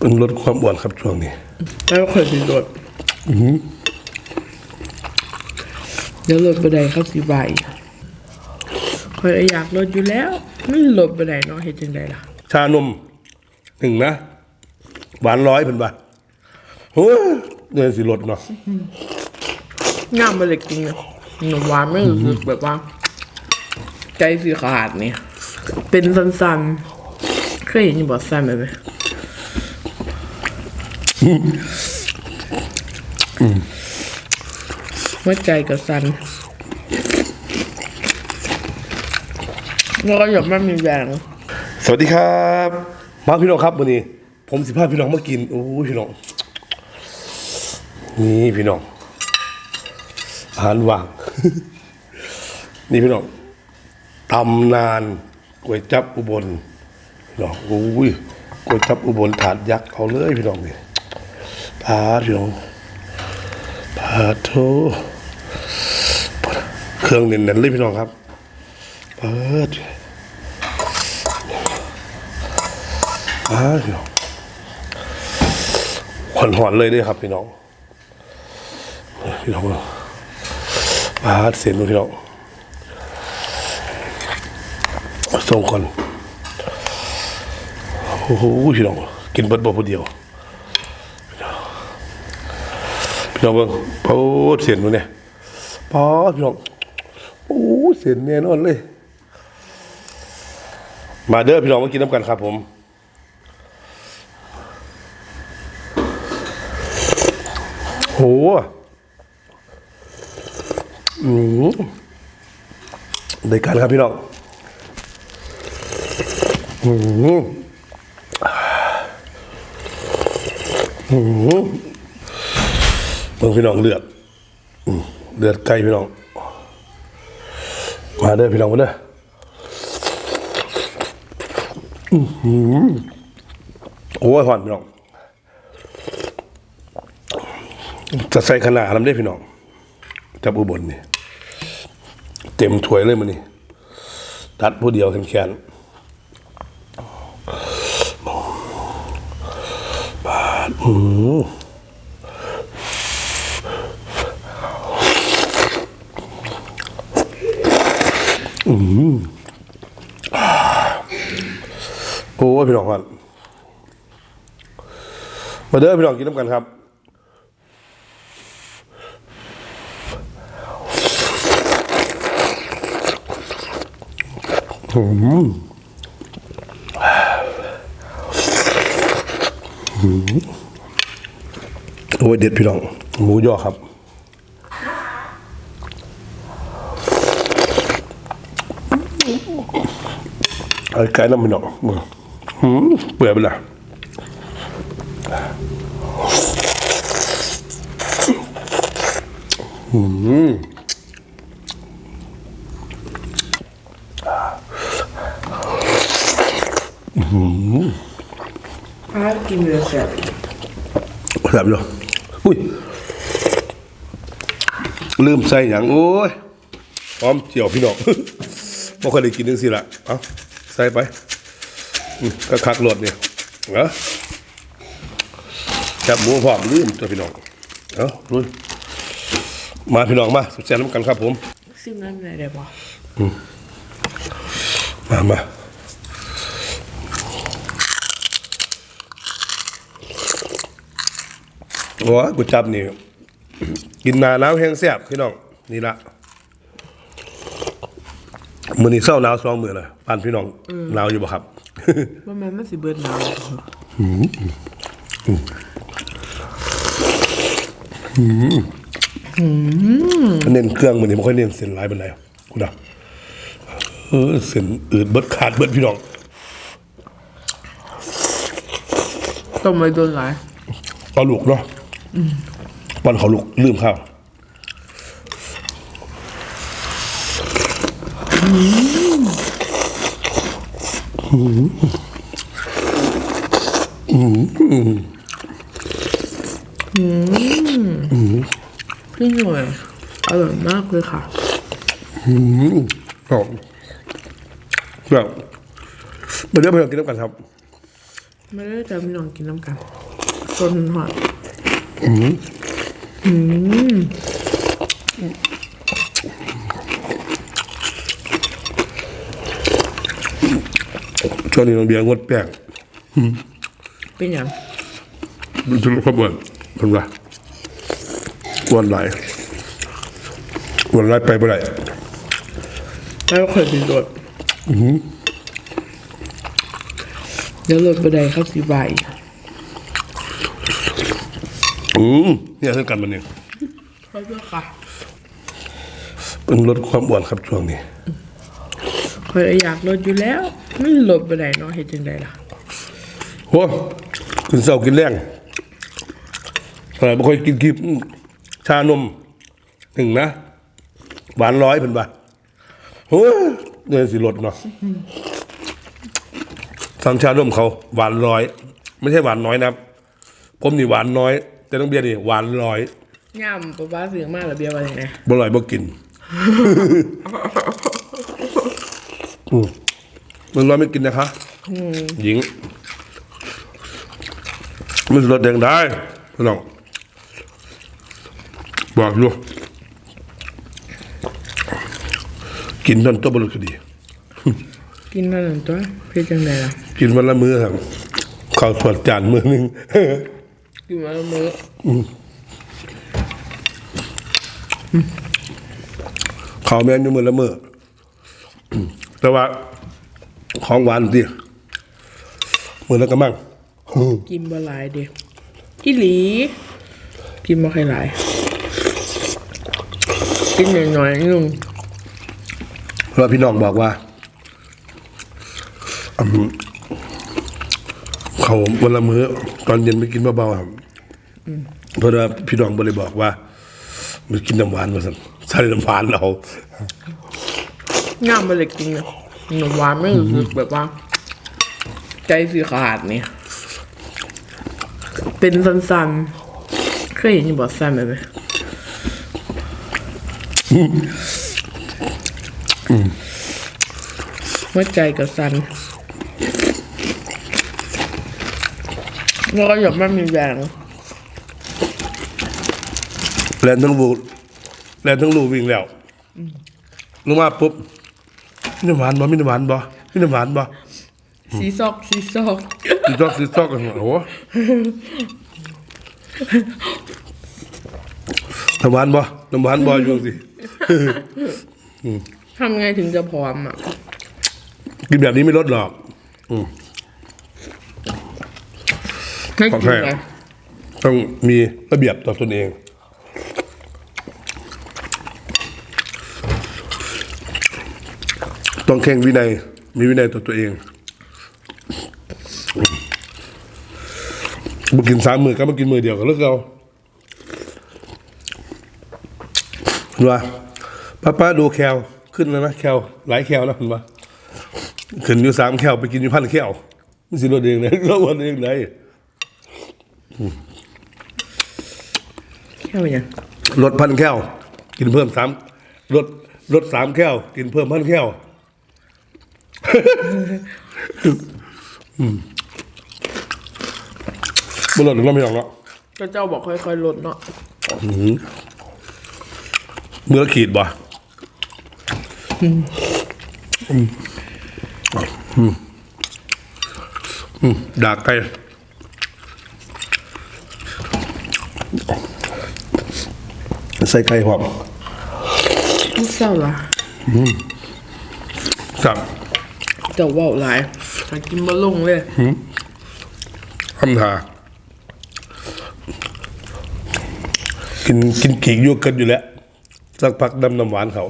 เป็นลดความอ้วนครับช่วงนี้แล้วเคยสิลดเดี๋ยวลดไปได้ครับสิบายคอยอยากลดอยู่แล้วมันลดไปได้เนาะเห็นจังไดล่ะ ชานมหนึ่งนะ หวานร้อยเป็นปะโอ้ยเดือนสิลดเนาะง่ามไปเลยกินเนี่ยหนมหวานไม่รู้สึกแบบว่า ใจสีขาดเนี่ย เป็นสันๆเคยเห็นอยู่บอสันไหม หัวใจกับสันแล้วก็อยากไม่มีแรงสวัสดีครับ มาพี่น้องครับวันนี้ ผมสิพาพี่น้องมากินโอ้ยพี่น้องนี่พี่น้องอาหารว่าง นี่พี่น้องตำนานก๋วยจับอุบลพี่น้องโอ้ยก๋วยจับอุบลถาดยักษ์เอาเลยพี่น้องนี่ พาพี่น้องพาโทเครื่องเน้นๆเลยพี่น้องครับเปิดอ่าพี่น้องหอนหอนๆเลยด้วยครับพี่น้องพี่น้องอาเสียนดูพี่น้องส่งคนโอ้โหพี่น้องกินเบิดบ่ผู้เดียว พี่น้องเบิ่งโอ้เสียนดูเนี่ยปอพี่น้องโอ้เสียนแน่นอนเลย มาเด้อพี่น้องมากินน้ำกันครับผมโหอืมได้การครับพี่น้องอืมอืม เบิ่งพี่น้องเลือดเลือดไก่พี่น้อง มาเด้อพี่น้องมาเด้อโอ้ยหอนพี่น้องจะใส่ขนาดลำได้พี่น้องจับอุบลนี่เต็มถ้วยเลยมันนี่ตัดผู้เดียวแขนๆบาดอือ โอ้พี่น้องครับมาเด้อพี่น้องกินน้ำกันครับโอ้ยเด็ดพี่น้องหมูย่อครับ ไอ้ไก่น้ำพี่น้องมึงหืมเปื่อยไปละพากินเลยแซ่บแบบเนาะอุ้ยลืมใส่อย่างโอ้ยพร้อมเจียวพี่น้องบ่เคยได้กินจังซี่ละเอา ใส่ไปอืมก็คักรสเนี่ยเหรอจับหมูพร้อมลืมตัวพี่น้องเอาลุยมาพี่น้องมาสุดแสนน้ำกันครับผมซิมน้ำไหนได้บ่มามาโอ้ยกูจับนี่กินหนาหนาวแห้งแซ่บพี่น้องนี่ละ มือนี้เศร้าหนาวสองมือเลยปานพี่น้องหนาวอยู่บ่ครับว่าแม่นมันสิเบิดหนาวเน้นเครื่องมือนี้ไม่ค่อยเน้นเส้นหลายบันไดกูด่าเออเส้นอืดเบิดขาดเบิดพี่น้องต้มไว้โดนหลายเอาลูกเนาะปอนเขาลูกลืมข้าวอืมอืม พี่หน่วยอร่อยมากเลยค่ะหอมแบบไมาเดี๋ยวไปกินน้ำกันครับ ไม่ได้จะพี่น้องกินน้ำกันต้นหอดช่ วงนี้น้องเบียร์งดแป้งเป็นอย่างมันจะลดความอ้วนเพิ่นว่าอ้วนหลายอ้วนหลายไปบ่ได้แล้วเคยเป็นรถเดี๋ยวรถบันไดเข้าสีใบอืมเนี่ยเท่ากันมันเนี่ยเขาเลือกค่ะเป็นลดความอ้วนครับช่วงนี้เคยอยากรถอยู่แล้ว ไม่รถบันไดเนาะเห็นจังไดล่ะโหกินเช้ากินแรงอะไรบ่ค่อยกินคลิปชานมหนึ่งนะ หวานร้อยเพิ่นว่าโอ้ยเนี่ยสิลดเนาะสั่งชานมเขา หวานร้อย ไม่ใช่หวานน้อยนะผมนี่หวานน้อย แต่ต้องเบียร์นี่หวานร้อยย่ำป๊าป้าเสียงมากหรือเบียร์ว่าอย่างไงบ่อร่อยบ่กิน อืม มันร้อยไม่กินนะคะหญิง มันลดแดงได้พี่น้องบอกอยู่กินนั่นตัวบรุษคดี กินนั่นนะตัวเพ็นจังไดล่ะ กินวันละมื้อครับข้าวสดจานมื้อหนึง กินมาแล้วมื้อข้าวแม่นอยู่มื้อละมื้ออืมแต่ว่า ของหวานสิมื้อละกะมังกินบ่หลายเด็กอีหลี กินบ่ใครหลาย กินหน่อยๆนึงเพราะว่าพี่น้องบอกว่าอืมเขาวันละมื้อตอนเย็นไม่กินเบาๆครับเพราะว่าพี่น้องบริบอกว่ามันกินน้ำหวานมาสั่นใส่น้ำหวานเราง่ามไปเลยกินนะ หนมหวานไม่รู้สึกแบบว่า ใจสีขาดเนี่ย เป็นสันๆเคยเห็นอยู่บอกสันไหมหัวใจกับสันแล้วก็หยบไม่มีแรงแลนทั้งบูแลนทั้งลูวิ่งแล้วลงมาปุ๊บ มีน้ำหวานบ่มีน้ำหวานบ่มีน้ำหวานบ่สีซอกสีซอกสิซอกสิซอกกันโอ้โหน้ำหวานบ่น้ำหวานบ่อยู่สิทำไงถึงจะพร้อมอะ กินแบบนี้ไม่ลดหรอกไม่ของกินแท้ไงต้องมีระเบียบต่อตนเอง ต้องแข่งวินัย มีวินัยต่อตัวเองมากินสามมือก็มากินมือเดียวกันแล้วเราเห็นว่าป้าป้าดูแคลขึ้นแล้วนะแคลหลายแคลแล้วเห็นว่าขึ้นอยู่สามแคลไปกินอยู่พันแคลไม่สิรถเองเลยรถวันเองไหนแค่ไหนยังลดพันแก้วกินเพิ่มสามลดลดสามแก้วกินเพิ่มพันแก้ว อืมบ่ลดหรือไม่หรอกเนาะก็เจ้าบอกค่อยๆลดเนาะเมื่อขีดบ่อืมอืมอืมดากไก่ใส่ไก่หอมไม่เศร้าละสับเจ้าเว่าหลายหากินบ่ลงเลยคำทากินกินขีกยั่วเกินอยู่แล้ว สักพักดำน้ำหวานเขา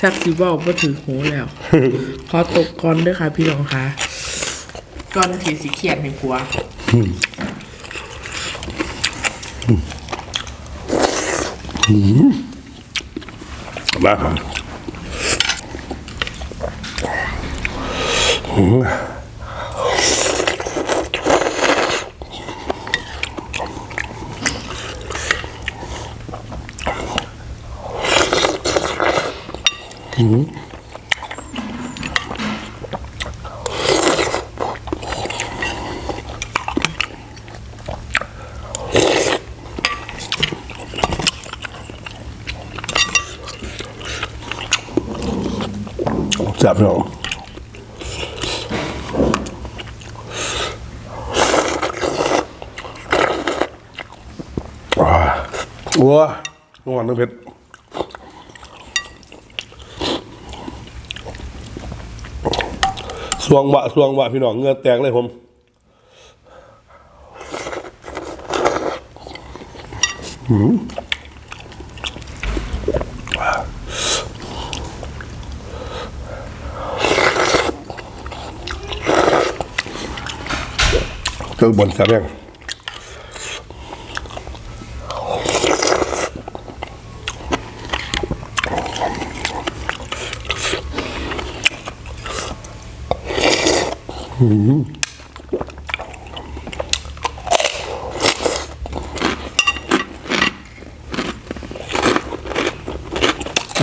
ชักสิเว่าบ่ถือหูแล้ว ขอตกก่อนด้วยค่ะ พี่น้องค่ะก่อนทีสิเขียนให้ผัว มาครับ จับพี่น้องว้าวัวงอนน้ำเพชรสวงบะสวงบะพี่น้องเงือแตกเลยผมเจ อบนแซ่บยัง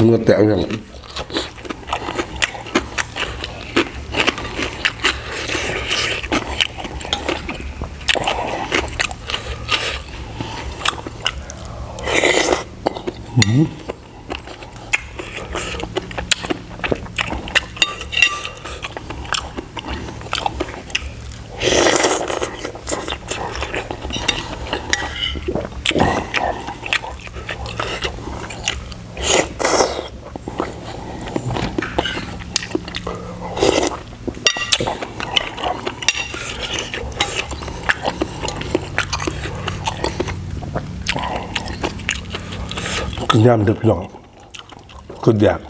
เหงือแตกยั ง กินย่ามด็กพี่องก็อยาก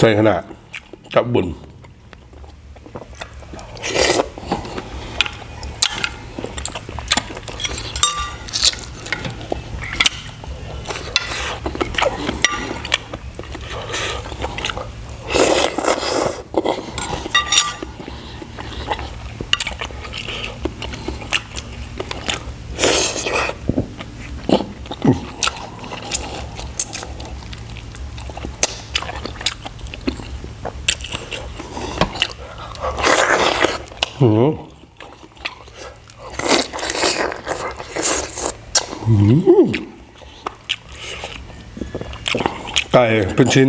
ใส่ขนาดจับบุญ ไก่เป็นชิ้น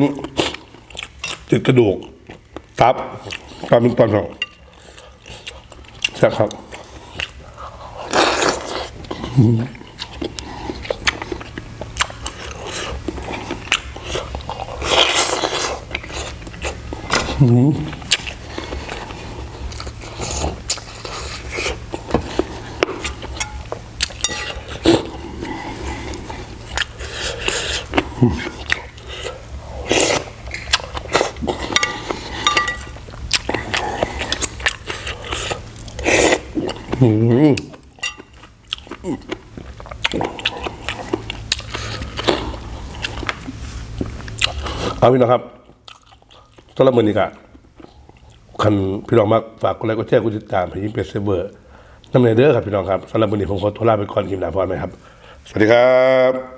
ติดกระดูก ตับตามเป็นตอนของแซ่ครับหืม เอาพี่น้องครับสำหรับมือนี้กะคันพี่น้องมากฝากกดไลค์กดแชร์กดติดตามให้ยิ่งเป็ดเซเวอร์น้ำในเด้อครับพี่น้องครับสำหรับมือนี้ผมขอตัวลาไปก่อนกินหนาพรไหมครับ สวัสดีครับ